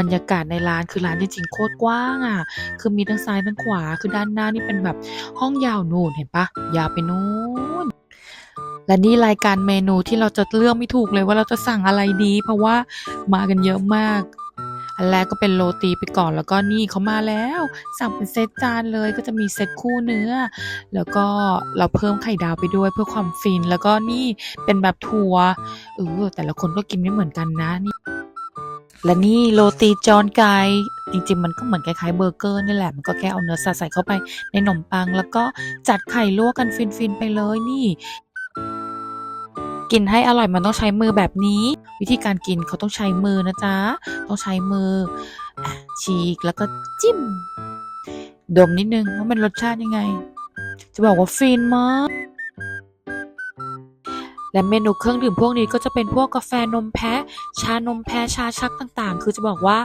บรรยากาศในร้านคือร้านจริงๆโคตรกว้างอะ คือมีทั้งซ้ายทั้งขวา คือด้านหน้านี่เป็นแบบห้องยาวนู่นเห็นปะยาวไปนู่นและนี่รายการเมนูที่เราจะเลือกไม่ถูกเลยว่าเราจะสั่งอะไรดี เพราะว่ามากันเยอะมาก อันแรกก็เป็นโรตีไปก่อนแล้วก็นี่เขามาแล้ว สั่งเป็นเซตจานเลยก็จะมีเซตคู่เนื้อ แล้วก็เราเพิ่มไข่ดาวไปด้วยเพื่อความฟิน แล้วก็นี่เป็นแบบถั่วเออแต่ละคนก็กินไม่เหมือนกันนะนี่ และนี่โรตีจอนไก่จริงๆ มันก็เหมือนคล้ายๆเบอร์เกอร์นี่แหละ มันก็แค่เอาเนื้อสัตว์ใส่เข้าไปในขนมปัง แล้วก็จัดไข่ลวกกันฟินๆ ไปเลยนี่ กินให้อร่อยมันต้องใช้มือแบบนี้ วิธีการกินเขาต้องใช้มือนะจ๊ะ ต้องใช้มืออฉีกแล้วก็จิ้ม ดมนิดนึงว่ามันรสชาติยังไง จะบอกว่าฟินมาก และเมนูเครื่องดื่มพวกนี้ก็จะเป็นพวกกาแฟนมแพะ ชานมแพะชาชักต่างๆ คือจะบอกว่า